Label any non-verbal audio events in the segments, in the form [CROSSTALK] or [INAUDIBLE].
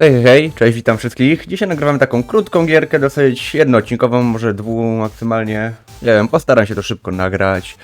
Hej, hej, cześć, witam wszystkich. Dzisiaj nagrywamy taką krótką gierkę, dosyć jednoodcinkową, może dwu maksymalnie. Nie wiem, postaram się to szybko nagrać,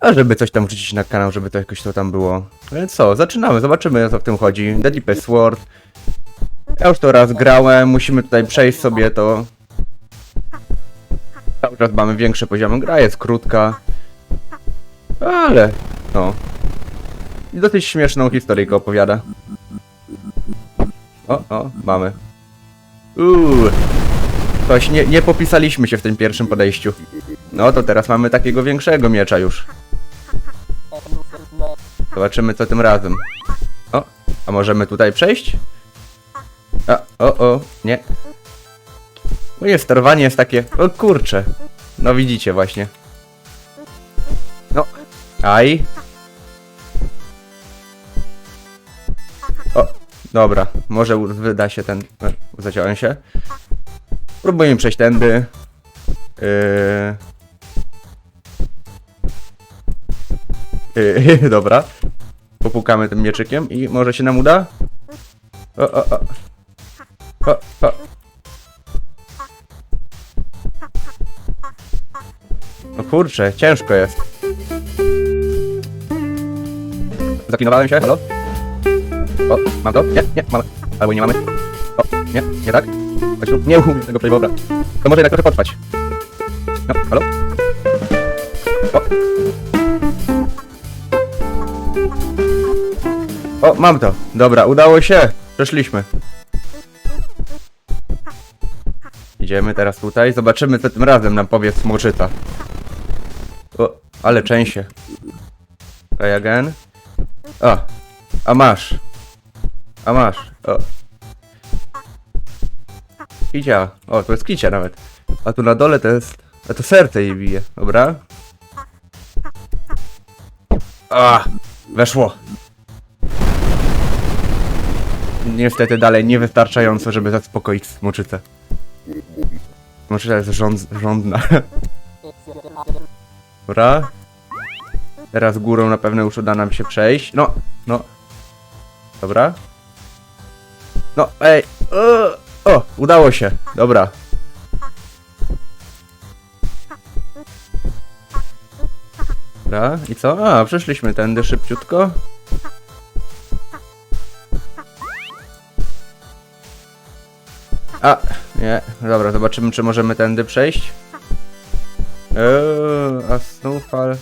a żeby coś tam wrzucić na kanał, żeby to jakoś to tam było. Więc co, zaczynamy, zobaczymy o co w tym chodzi. The Deepest Sword. Ja już to raz grałem, musimy tutaj przejść sobie to. Cały czas mamy większe poziomy, gra jest krótka. Ale, no. I dosyć śmieszną historyjkę opowiada. O, o, mamy. Uuu. Coś nie, nie popisaliśmy się w tym pierwszym podejściu. No to teraz mamy takiego większego miecza już. Zobaczymy co tym razem. O, a możemy tutaj przejść? A, o, o, nie. Moje sterowanie jest takie, o kurcze. No widzicie właśnie. No, aj. Dobra, może wyda się ten. e, Zaciąłem się. Próbujemy przejść tędy. Yy... Yy, [LAUGHS] dobra. Popukamy tym mieczykiem i może się nam uda? O, o, o. O, o. No kurczę, ciężko jest. Zaklinowałem się, halo? O, mam to? Nie, nie, mamy. Albo nie mamy. O, nie, nie tak? Chodź tu, nie umiem tego dobra. To może jednak trochę potrwać. No, halo? O. O, mam to. Dobra, udało się. Przeszliśmy. Idziemy teraz tutaj, zobaczymy co tym razem nam powie smoczyca. O, ale częsie. Try again. O, a masz. A masz. O. Kicia. O, to jest kicia nawet. A tu na dole to jest... A to serce jej bije. Dobra. A, weszło. Niestety dalej niewystarczająco, żeby zaspokoić smoczycę. Smoczyca jest rząd, rządna. Dobra. Teraz górą na pewno już uda nam się przejść. No, no. Dobra. No, ej. O, udało się. Dobra. Dobra, i co? A, przeszliśmy tędy szybciutko. A, nie. Dobra, zobaczymy, czy możemy tędy przejść. Eee, a snowfall...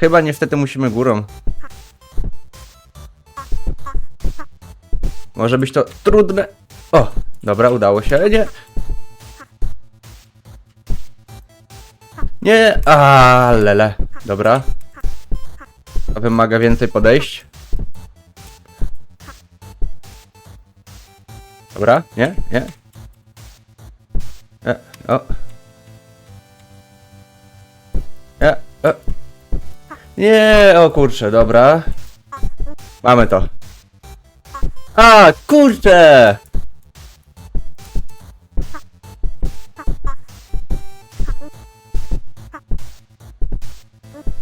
Chyba niestety musimy górą. Może być to trudne. O, dobra, udało się. Nie. Nie, a lele. Dobra. To wymaga więcej podejść. Dobra, nie, nie. E, o. E, e. Nie, o kurczę, dobra. Mamy to. A, kurczę!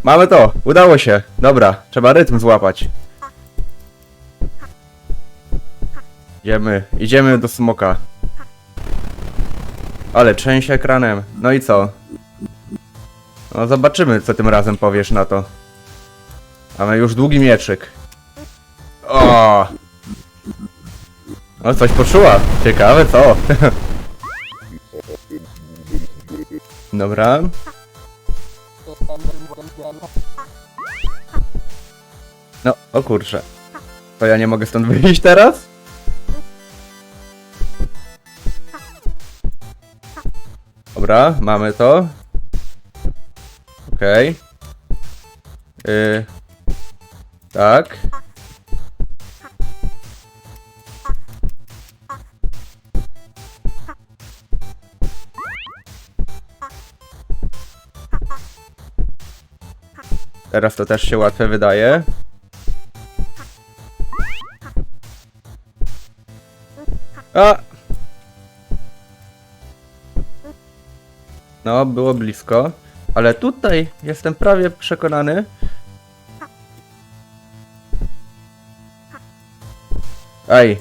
Mamy to, udało się. Dobra, trzeba rytm złapać. Idziemy, idziemy do smoka. Ale trzęsie ekranem. No i co? No zobaczymy, co tym razem powiesz na to. Mamy już długi mieczyk. O! O, coś poczuła. Ciekawe co. Dobra. No, o kurczę. To ja nie mogę stąd wyjść teraz? Dobra, mamy to. Okej. Yy. Tak. Teraz to też się łatwe wydaje. A! No, było blisko. Ale tutaj jestem prawie przekonany. Ej,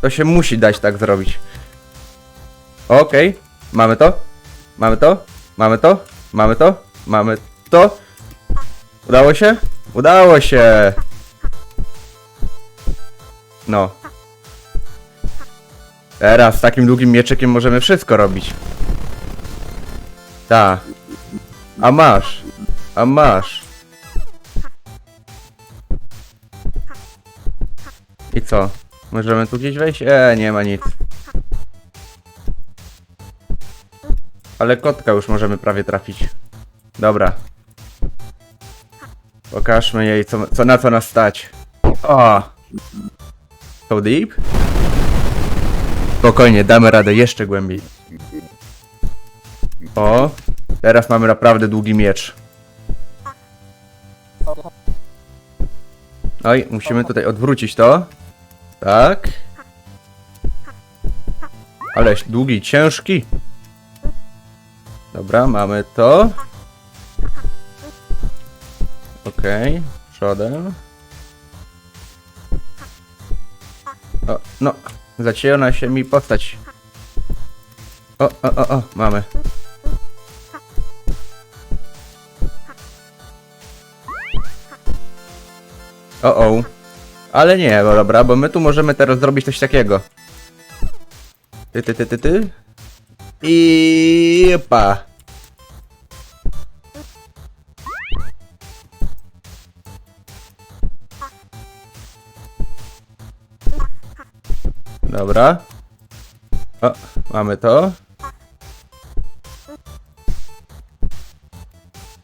to się musi dać tak zrobić. Okej, mamy to. Mamy to. Mamy to. Mamy to. Mamy to. Udało się? Udało się! No. Teraz takim długim mieczykiem możemy wszystko robić. Ta. A masz. A masz. I co? Możemy tu gdzieś wejść? E, nie ma nic. Ale kotka już możemy prawie trafić. Dobra. Pokażmy jej, co, co na co nas stać. O! So deep? Spokojnie, damy radę jeszcze głębiej. O! Teraz mamy naprawdę długi miecz. Oj, musimy tutaj odwrócić to. Tak. Aleś długi, ciężki. Dobra, mamy to. Okej, przodem. O, no, zacięła się mi postać. O, o, o, o, mamy. O, o. Ale nie, no dobra, bo my tu możemy teraz zrobić coś takiego. Ty, ty, ty, ty, ty. I pa. Dobra. O, mamy to.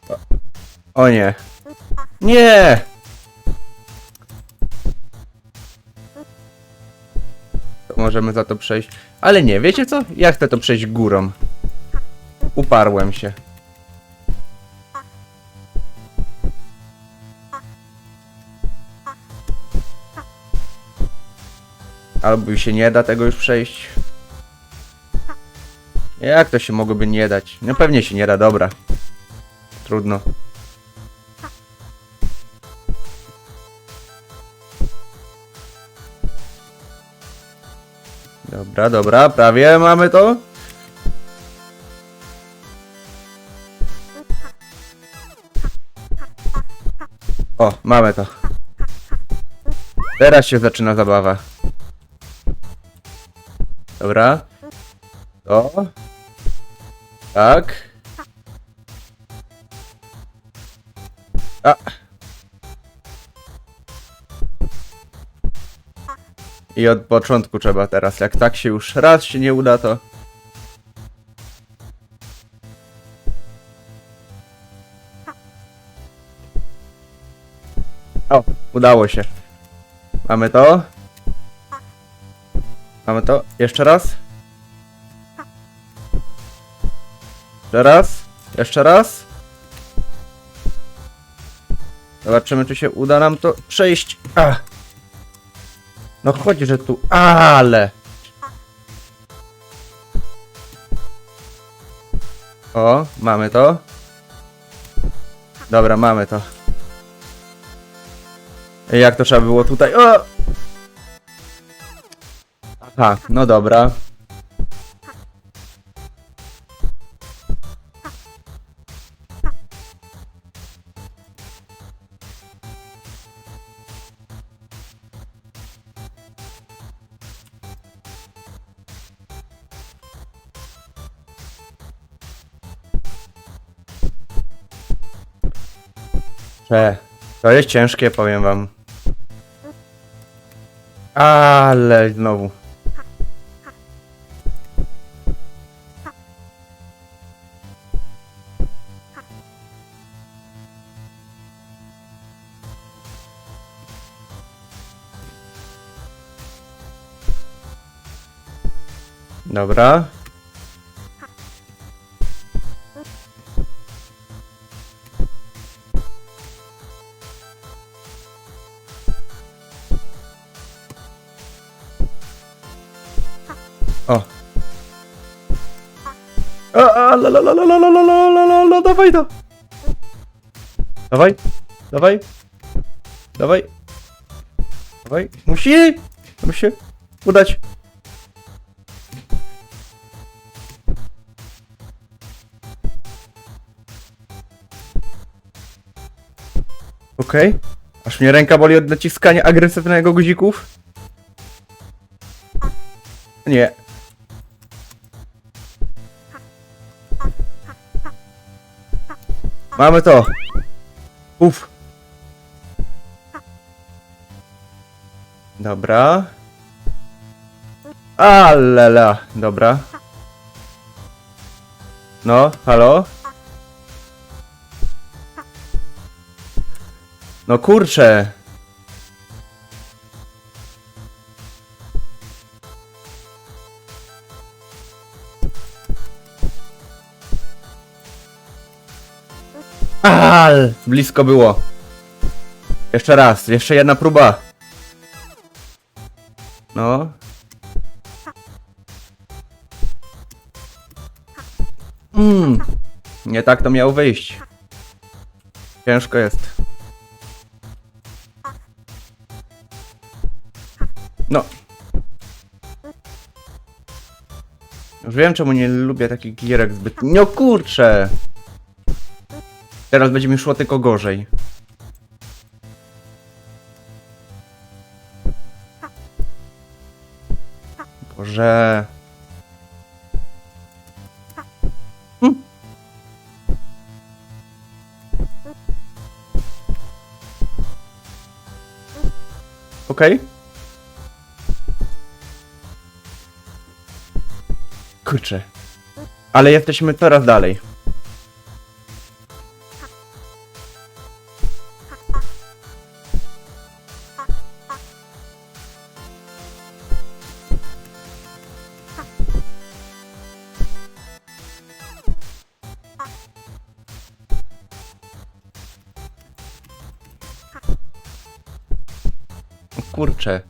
O, o nie. Nie! To możemy za to przejść. Ale nie, wiecie co? Ja chcę to przejść górą. Uparłem się. Albo się nie da tego już przejść. Jak to się mogłoby nie dać? No pewnie się nie da, dobra. Trudno. Dobra, dobra, prawie mamy to. O, mamy to. Teraz się zaczyna zabawa. Dobra. To. Tak. A. I od początku trzeba teraz. Jak tak się już raz się nie uda, to. O, udało się. Mamy to. Mamy to. Jeszcze raz. Jeszcze raz. Jeszcze raz. Zobaczymy, czy się uda nam to przejść. Ach. No chodź, że tu. Ale. O, mamy to. Dobra, mamy to. Jak to trzeba było tutaj? O! Aha, no dobra. Cze, to jest ciężkie, powiem wam. Ale znowu. Dobra. O. A, la, la, la, la, la, la, la, la, la, la, dawaj. Dawaj, dawaj. Dawaj. Dawaj, musi. Się udać. Okej. Aż mnie ręka boli od naciskania agresywnego guzików. Nie. Mamy to. Uf. Dobra. Alela. Dobra. No, halo? No kurczę. Al, blisko było. Jeszcze raz, jeszcze jedna próba. No. Mm. Nie tak to miało wyjść. Ciężko jest. Wiem czemu nie lubię takich gierek zbyt... No kurczę! Teraz będzie mi szło tylko gorzej. Boże. Hm. Okej. Kurczę. Ale jesteśmy coraz dalej. Kurczę.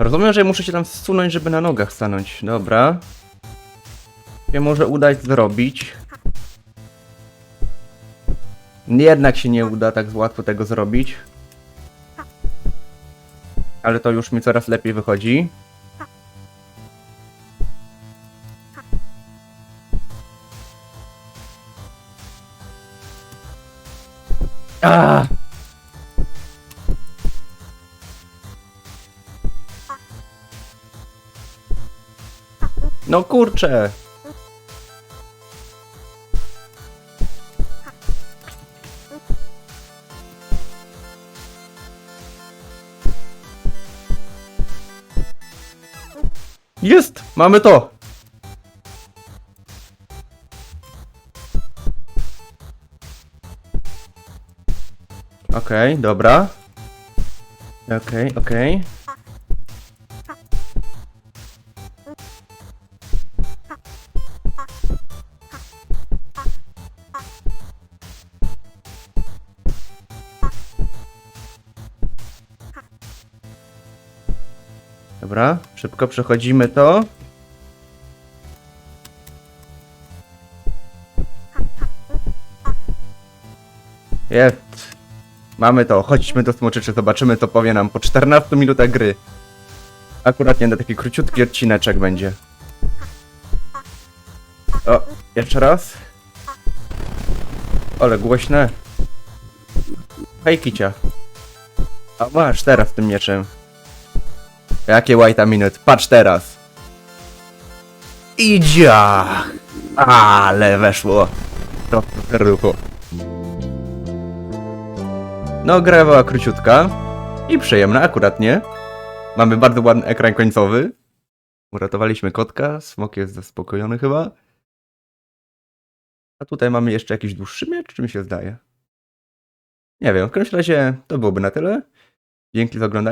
Rozumiem, że muszę się tam zsunąć, żeby na nogach stanąć. Dobra. Się może udać zrobić. Jednak się nie uda tak łatwo tego zrobić. Ale to już mi coraz lepiej wychodzi. Ah! No kurczę! Jest! Mamy to! Okej, dobra. Okej, okej. Dobra, szybko przechodzimy to. Jest. Mamy to, chodźmy do smoczyczy, zobaczymy co powie nam po 14 minutach gry. Akurat nie na taki króciutki odcineczek będzie. O, jeszcze raz. Ale głośne. Hej kicia. A masz teraz tym mieczem. Jakie white minut? Patrz teraz. Idzia! Ale weszło. W serducho. No, gra była króciutka i przyjemna, akurat nie. Mamy bardzo ładny ekran końcowy. Uratowaliśmy kotka, smok jest zaspokojony chyba. A tutaj mamy jeszcze jakiś dłuższy miecz, czy mi się zdaje? Nie wiem, w każdym razie to byłoby na tyle. Dzięki za oglądanie.